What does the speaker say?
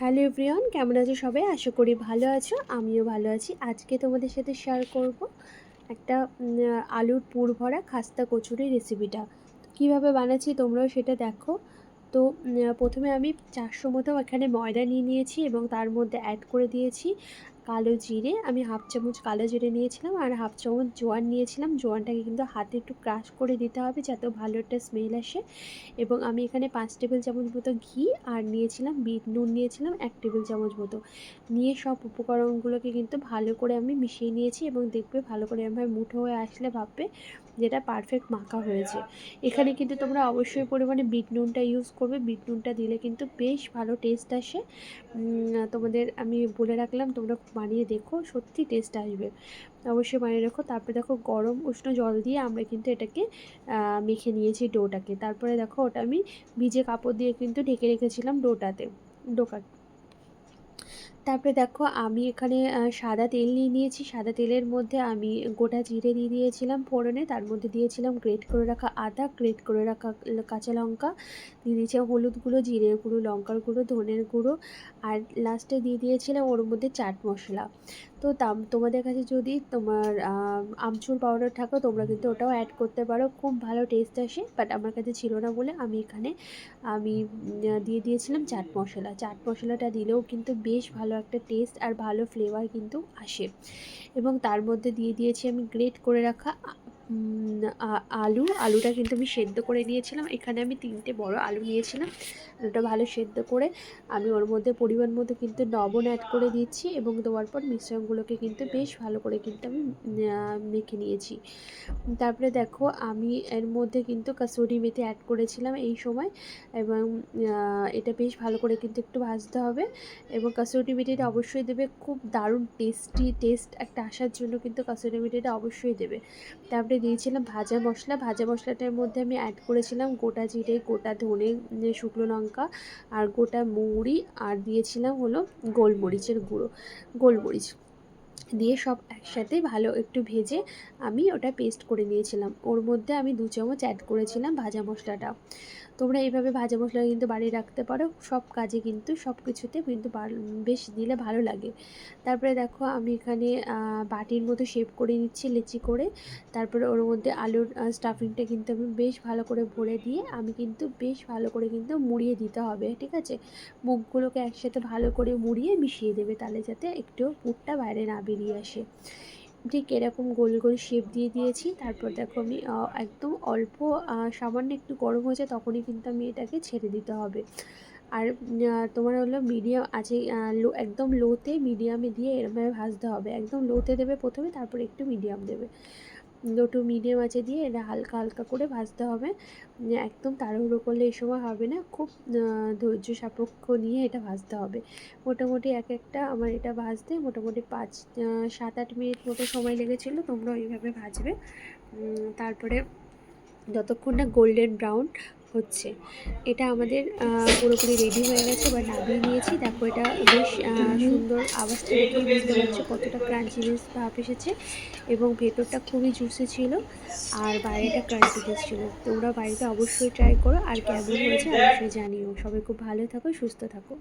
Hello প্রিয়ন কেমন আছো সবাই? আশা করি ভালো আছো, আমিও ভালো আছি। আজকে তোমাদের সাথে শেয়ার করব একটা আলুর পুর ভরা খাস্তা কচুরি রেসিপিটা কীভাবে বানাচ্ছি তোমরাও সেটা দেখো। তো প্রথমে আমি চারশো মতো এখানে ময়দা নিয়ে নিয়েছি এবং তার মধ্যে অ্যাড করে দিয়েছি কালো জিরে, আমি হাফ চামচ কালো জিরে নিয়েছিলাম আর হাফ চামচ জোয়ান নিয়েছিলাম। জোয়ানটাকে কিন্তু হাতে একটু ক্রাশ করে দিতে হবে যাতে ভালো একটা স্মেল আসে। এবং আমি এখানে পাঁচ টেবিল চামচ মতো ঘি আর নিয়েছিলাম বিট, নুন নিয়েছিলাম এক টেবিল চামচ মতো। নিয়ে সব উপকরণগুলোকে কিন্তু ভালো করে আমি মিশিয়ে নিয়েছি এবং দেখবে ভালো করে আমার মুঠো হয়ে আসলে ভাববে। যেটা পারফেক্ট মাখা হয়েছে। এখানে কিন্তু তোমরা অবশ্যই পরিমাণে বিট নুনটা ইউজ করবে। বিট নুনটা দিলে কিন্তু বেশ ভালো টেস্ট আসে। তোমাদের আমি বলে রাখলাম, তোমরা বানিয়ে দেখো, সত্যি টেস্ট আসবে। অবশ্যই বানিয়ে রাখো। তারপরে দেখো গরম উষ্ণ জল দিয়ে আমরা কিন্তু এটাকে মেখে নিয়েছি ডোটাকে। তারপরে দেখো ওটা আমি ভিজে কাপড় দিয়ে কিন্তু ঢেকে রেখেছিলাম ডোটাতে, ডোকা তারপরে দেখো আমি এখানে সাদা তেল নিয়ে নিয়েছি। সাদা তেলের মধ্যে আমি গোটা জিরে দিয়ে দিয়েছিলাম ফোড়নে। তার মধ্যে দিয়েছিলাম গ্রেট করে রাখা আদা, গ্রেট করে রাখা কাঁচা লঙ্কা। দিয়ে দিয়েছিলাম হলুদ গুঁড়ো জিরের গুঁড়ো, লঙ্কার গুঁড়ো, ধনের গুঁড়ো। আর লাস্টে দিয়ে দিয়েছিলাম ওর মধ্যে চাট মশলা। তো তাম, তোমাদের কাছে যদি তোমার আমচুর পাউডার থাকো, তোমরা কিন্তু ওটাও অ্যাড করতে পারো। খুব ভালো টেস্ট আসে বাট আমার কাছে ছিল না বলে আমি এখানে, আমি দিয়ে দিয়েছিলাম চাট মশলা। চাট মশলাটা দিলেও কিন্তু বেশ ভালো একটা টেস্ট আর ভালো ফ্লেভার কিন্তু আসে। এবং তার মধ্যে দিয়ে দিয়েছি আমি গ্রেট করে রাখা আলু, আলুটা কিন্তু আমি সেদ্ধ করে নিয়েছিলাম। এখানে আমি তিনটে বড় আলু নিয়েছিলাম। আলুটা ভালো সেদ্ধ করে আমি ওর মধ্যে, পরিমাণ মতো কিন্তু লবণ অ্যাড করে দিচ্ছি এবং দেওয়ার পর মিশ্রণগুলোকে কিন্তু বেশ ভালো করে কিন্তু আমি মেখে নিয়েছি। তারপরে দেখো, আমি এর মধ্যে কিন্তু কাসুরি মেথি অ্যাড করেছিলাম এই সময় এবং এটা বেশ ভালো করে কিন্তু একটু ভাজতে হবে এবং কাসুরি মেথিটা অবশ্যই দেবে। খুব দারুণ টেস্টি টেস্ট একটা আসার জন্য কিন্তু কাসুরি মেথিটা অবশ্যই দেবে। তারপরে দিয়েছিলাম ভাজা মশলা। ভাজা মশলাটার মধ্যে আমি অ্যাড করেছিলাম গোটা জিরে, গোটা ধনে শুকনো লঙ্কা আর গোটা মৌরি আর দিয়েছিলাম হলো গোলমরিচের গুঁড়ো। গোলমরিচ। দিয়ে সব একসাথে ভালো একটু ভেজে আমি ওটা পেস্ট করে নিয়েছিলাম। ওর মধ্যে আমি দু চামচ অ্যাড করেছিলাম ভাজা মশলাটা। তোমরা এইভাবে ভাজা মশলা কিন্তু বাড়িয়ে রাখতে পারো। সব কাজে কিন্তু সব কিছুতে কিন্তু বেশ দিলে ভালো লাগে। তারপরে দেখো আমি এখানে বাটির মতো শেপ করে নিচ্ছি লেচি করে। তারপরে ওর মধ্যে আলুর স্টাফিংটা কিন্তু আমি বেশ ভালো করে ভরে দিয়ে আমি কিন্তু বেশ ভালো করে কিন্তু মুড়িয়ে দিতে হবে, ঠিক আছে? মুখগুলোকে একসাথে ভালো করে মুড়িয়ে মিশিয়ে দেবে, তাহলে যাতে একটু পুরটা বাইরে না বেরিয়ে। আসে। ঠিক এরকম গোল গোল শেপ দিয়ে দিয়েছি। তারপর দেখো আমি একদম অল্প সামান্য একটু গরম হয়েছে তখনই কিন্তু আমি এটাকে ছেড়ে দিতে হবে। আর তোমার হলো মিডিয়াম আছে লো, একদম লোতে মিডিয়ামে দিয়ে এরমভাবে ভাজতে হবে। একদম লোতে দেবে প্রথমে, তারপর একটু মিডিয়াম দেবে। লো টু মিডিয়াম আছে দিয়ে এটা হালকা হালকা করে ভাজতে হবে। একদম তাড়াহুড়ো করলে এই সময় হবে না, খুব ধৈর্য সাপেক্ষ নিয়ে এটা ভাজতে হবে। মোটামুটি এক একটা আমার এটা ভাজতে মোটামুটি পাঁচ সাত আট মিনিট মতো সময় লেগেছিলো তোমরা ওইভাবে ভাজবে। তারপরে যতক্ষণ না গোল্ডেন ব্রাউন হচ্ছে। এটা আমাদের পুরোপুরি রেডি হয়ে গেছে বা নামিয়ে নিয়েছি। দেখো এটা বেশ সুন্দর আওয়াজটা দেখেই বুঝতে পারছে কতটা ক্রাঞ্চিনেস ভাব এসেছে এবং ভেতরটা খুবই জুসি ছিল আর বাইরেটা ক্রাঞ্চিনেস ছিল। তোমরা বাড়িতে অবশ্যই ট্রাই করো। আর কেমন হয়েছে অবশ্যই জানিও। সবাই খুব ভালো থাকো, সুস্থ থাকো।